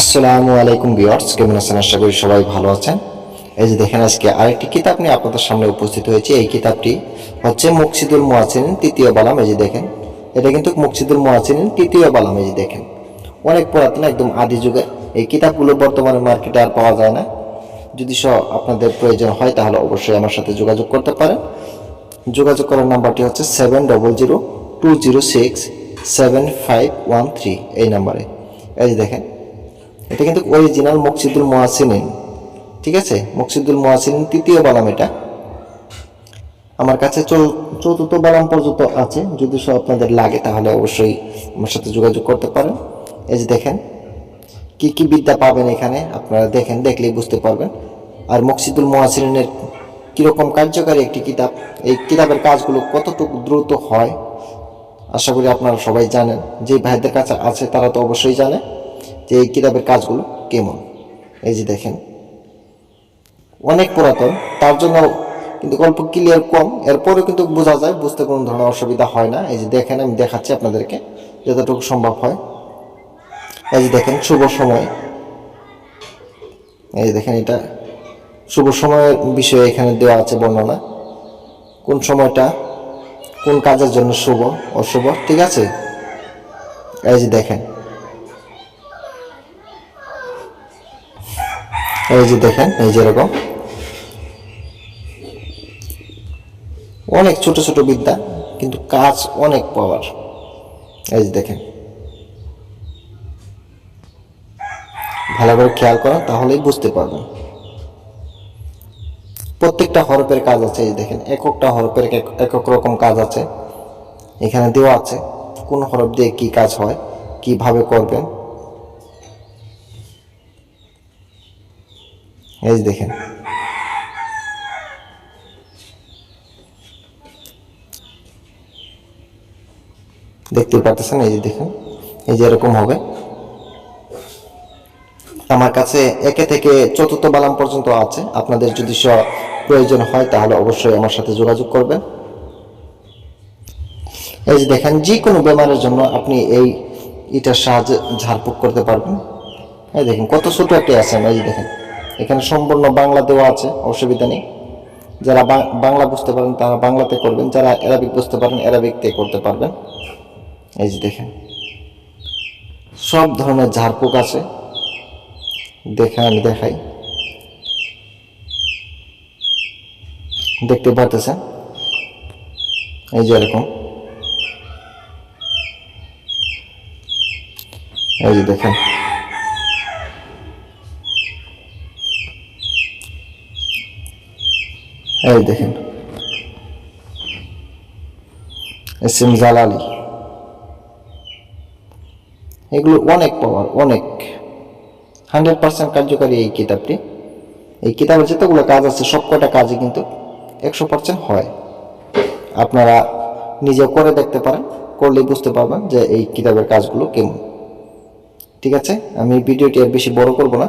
আসসালামু আলাইকুম ভিউয়ার্স, কেমন আছেন? আশা করি সবাই ভালো আছেন। এই যে দেখেন আজকে আরেকটি কিতাব নিয়ে আপনাদের সামনে উপস্থিত হয়েছে। এই কিতাবটি হচ্ছে মুকসিদুল মুয়াসিন তৃতীয় বালাম। এই যে দেখেন, এটা কিন্তু মুকসিদুল মুয়াসিন তৃতীয় বালাম। এই যে দেখেন, অনেক পুরাতন, একদম আদি যুগে এই কিতাবগুলো বর্তমানে মার্কেটে আর পাওয়া যায় না। যদি সব আপনাদের প্রয়োজন হয়, তাহলে অবশ্যই আমার সাথে যোগাযোগ করতে পারেন। যোগাযোগ করার নাম্বারটি হচ্ছে seven double zero two zero six seven five one three এই নাম্বারে। এই যে দেখেন এটা কিন্তু অরিজিনাল মকসিদুল মোয়াসিনিন, ঠিক আছে? মকসিদুল মোয়াসিনিন তৃতীয় বালাম এটা। আমার কাছে চতুর্থ বালাম পর্যন্ত আছে। যদি সব আপনাদের লাগে, তাহলে অবশ্যই আমার সাথে যোগাযোগ করতে পারেন। এই যে দেখেন, কি কি বিদ্যা পাবেন এখানে, আপনারা দেখেন, দেখলেই বুঝতে পারবেন। আর মকসিদুল মোয়াসিনের কীরকম কার্যকারী একটি কিতাব, এই কিতাবের কাজগুলো কতটুকু দ্রুত হয়, আশা করি আপনারা সবাই জানেন। যে ভাইদের কাছে আছে, তারা তো অবশ্যই জানে। যে এই কিতাবের কাজগুলো কেমন? এই যে দেখেন, অনেক পুরাতন, তার জন্য কিন্তু গল্প ক্লিয়ার কম, এরপরেও কিন্তু বোঝা যায়, বুঝতে কোনো ধরনের অসুবিধা হয় না। এই যে দেখেন, আমি দেখাচ্ছি আপনাদেরকে যতটুকু সম্ভব হয়। এই যে দেখেন, শুভ সময়। এই যে দেখেন, এটা শুভ সময়ের বিষয়ে এখানে দেওয়া আছে বর্ণনা। কোন সময়টা, কোন কাজের জন্য শুভ, অশুভ, ঠিক আছে? এই যে দেখেন এই যে দেখেন, এই যে এরকম। অনেক ছোট ছোট বিদ্যা, কিন্তু কাজ অনেক পাওয়ার এই যে দেখেন। ভালো করে খেয়াল করেন তাহলেই বুঝতে পারবেন প্রত্যেকটা হরফের কাজ আছে, এই দেখেন, এককটা হরফের এক- রকম কাজ আছে। এখানে দেওয়া আছে কোন হরফ দিয়ে কি কাজ হয়, কীভাবে করবেন। এই দেখেন। দেখতে পাচ্ছেন এই যে দেখেন। এই যে এরকম হবে। আমার কাছে একে থেকে চতুর্থ বালাম পর্যন্ত আছে। আপনাদের যদি প্রয়োজন হয়, তাহলে অবশ্যই আমার সাথে যোগাযোগ করবেন। এই যে দেখেন যে কোনো বেমারের জন্য আপনি এই ইটার সাহায্যে ঝাড়ফুঁক করতে পারবেন। এই দেখেন, কত ছোট একটা আছে এই দেখেন। এখানে সম্পূর্ণ বাংলা দেওয়া আছে, অসুবিধা নেই। যারা বাংলা বুঝতে পারেন, তারা বাংলাতে করবেন। যারা অ্যারাবিক বুঝতে পারেন অ্যারাবিকতে করতে পারবেন। এই যে দেখেন, সব ধরনের ঝাড়ফুঁক আছে। দেখে আমি দেখাই। দেখতে পারতেছেন? এই যে এরকম। এই যে দেখেন। এই দেখেন। এস এম জালালি এগুলো অনেক পাওয়ার অনেক। হান্ড্রেড পার্সেন্ট কার্যকারী এই কিতাবটি। এই কিতাবের যতগুলো কাজ আছে সব কটা কাজই কিন্তু একশো পার্সেন্ট হয়। আপনারা নিজে করে দেখতে পারেন, করলেই বুঝতে পারবেন যে এই কিতাবের কাজগুলো কেমন। ঠিক আছে? আমি ভিডিওটি আর বেশি বড় করব না।